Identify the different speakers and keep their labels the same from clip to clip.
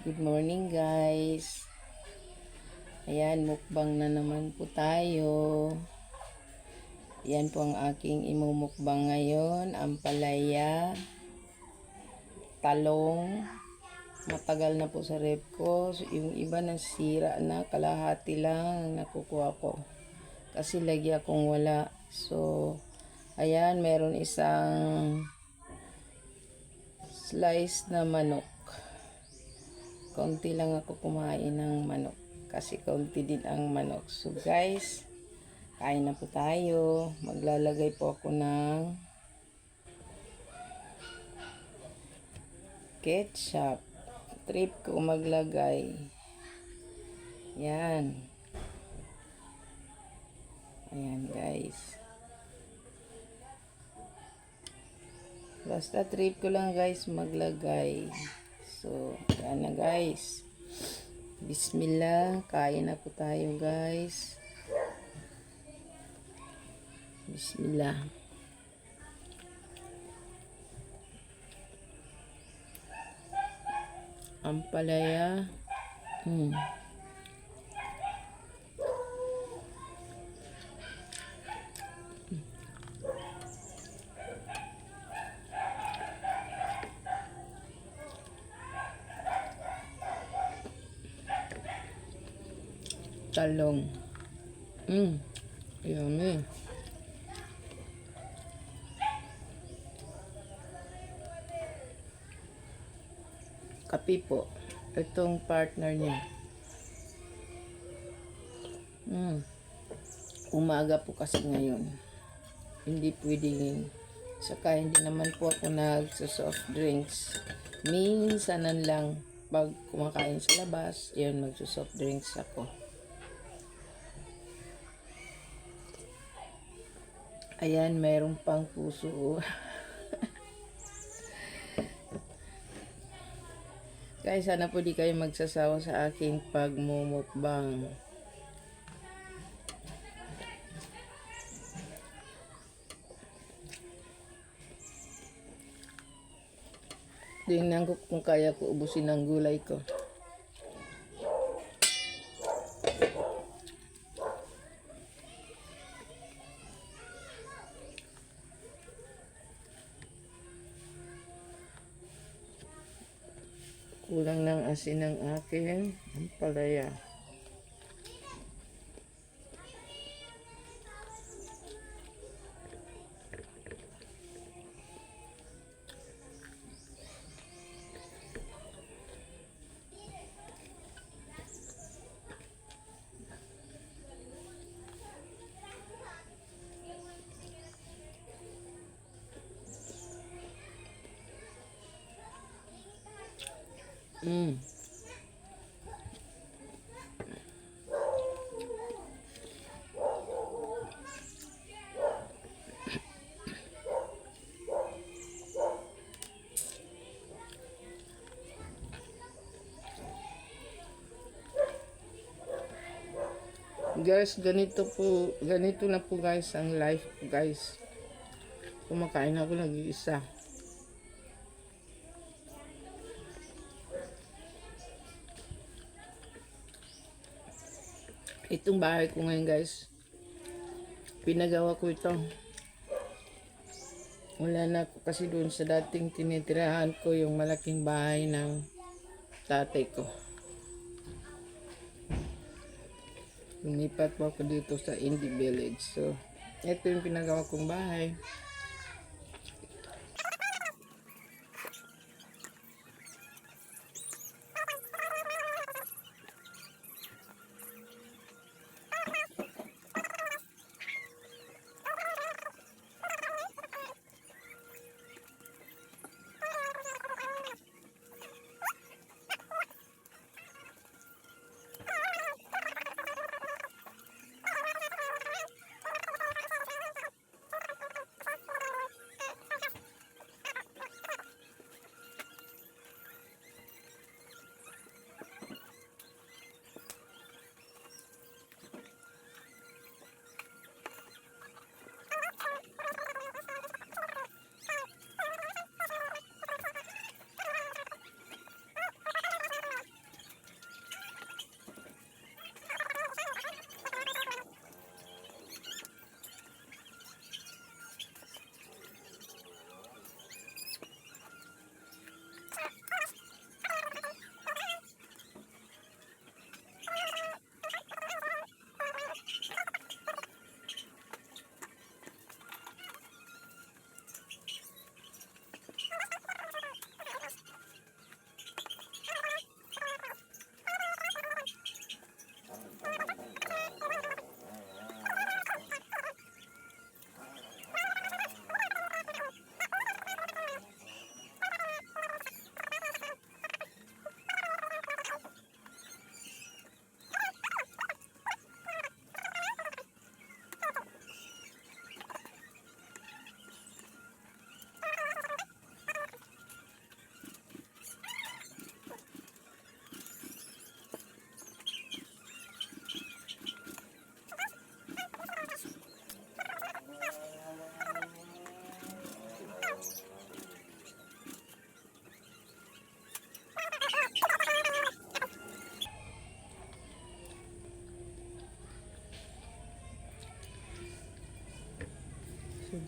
Speaker 1: Good morning guys. Ayan, mukbang na naman po tayo. Yan po ang aking imumukbang ngayon. Ang palaya, talong, matagal na po sa rep ko. So, yung iba nasira na, kalahati lang ang nakukuha ko. Kasi lagi akong wala. So, ayan, meron isang slice na manok. Kaunti lang ako kumain ng manok. Kasi kaunti din ang manok. So guys, kain na po tayo. Maglalagay po ako ng ketchup. Trip ko maglagay. Yan. Ayan guys. Basta trip ko lang guys maglagay. So, yan na guys. Bismillah. Kain na po tayo guys. Bismillah. Ampalaya. Hmm. Talong. Hmm. Yummy. Kape po. Itong partner niya. Hmm. Umaga po kasi ngayon. Hindi pwedeng saka hindi naman po ako nagsa-soft drinks. Minsanan lang pag kumakain sa labas, yun magsa-soft drinks ako. Ayan, mayroong pang puso. Guys, sana po di kayo magsasawa sa aking pagmumukbang. Tingnan ko kung kaya ko ubusin ang gulay ko. Kulang ng asin ng akin. Ang palaya. Mm. Guys, ganito po, ganito na po guys ang life guys. Kumakain ako nag-iisa. Itong bahay ko ngayon guys, pinagawa ko ito. Wala na ako kasi doon sa dating tinitirahan ko yung malaking bahay ng tatay ko. Lumipat po ako dito sa Indie Village. So, ito yung pinagawa kong bahay.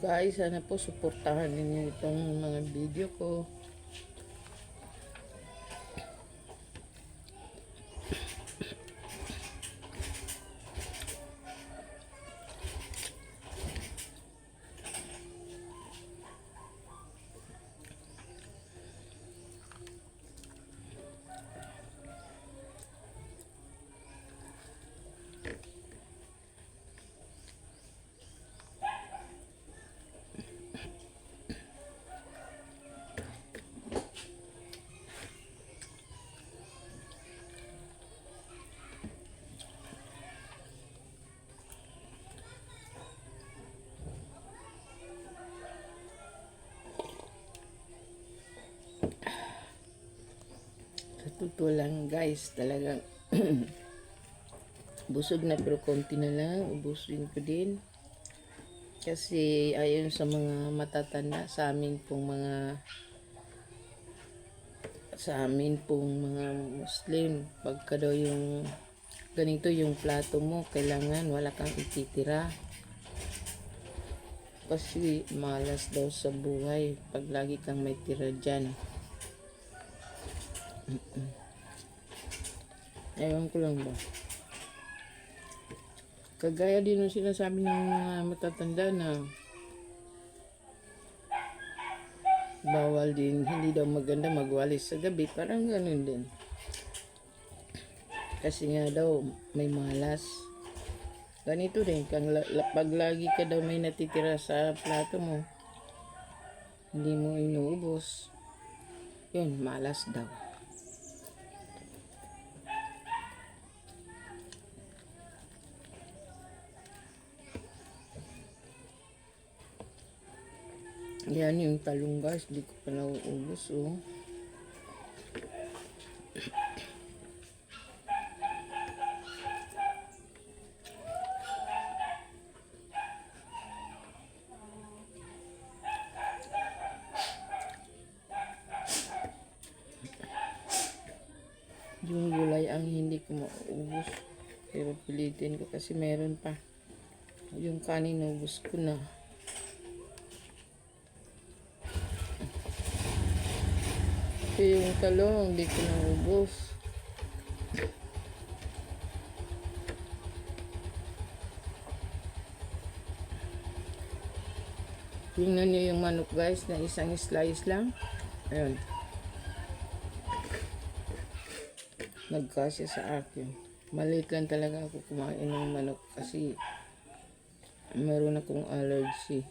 Speaker 1: Guys, sana po suportahan ninyo itong mga video ko. Totoo lang guys, talagang busog na pero konti na lang, ubusin ko din. Kasi ayon sa mga matatanda sa amin pong mga sa amin pong mga Muslim, pagka daw yung ganito yung plato mo, kailangan wala kang ititira. Kasi malas daw sa buhay pag lagi kang may tira dyan. Ewan ko lang ba. Kagaya din yung sinasabi ng mga matatanda na bawal din, hindi daw maganda magwalis sa gabi. Parang ganun din. Kasi nga daw, may malas. Ganito din, kang la- pag lagi ka daw may natitira sa plato mo, hindi mo inuubos, yun, malas daw. Yan yung talong guys, di ko pa nauubos oh. Yung gulay ang hindi ko maubos. Pero pilitin ko kasi meron pa. Yung kanin naubos ko na. Ito yung talong, hindi ko naubos. Tingnan nyo yung manok guys na isang slice lang. Ayun. Nagkasya sa akin. Maliit lang talaga ako kumain ng manok kasi meron akong allergy.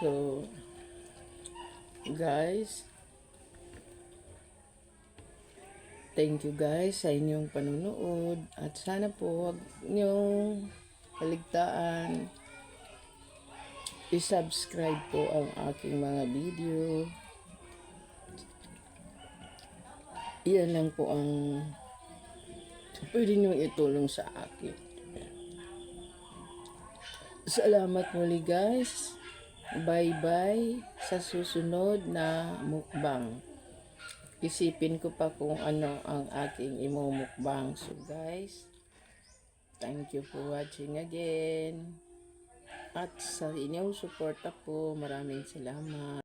Speaker 1: So, guys, thank you guys sa inyong panunood at sana po wag niyong kaligtaan i-subscribe po ang aking mga video. Iyan lang po ang pwede niyong itulong sa akin. Salamat muli guys. Bye-bye sa susunod na mukbang. Isipin ko pa kung ano ang aking imumukbang. So guys, thank you for watching again. At sa inyong suporta po, maraming salamat.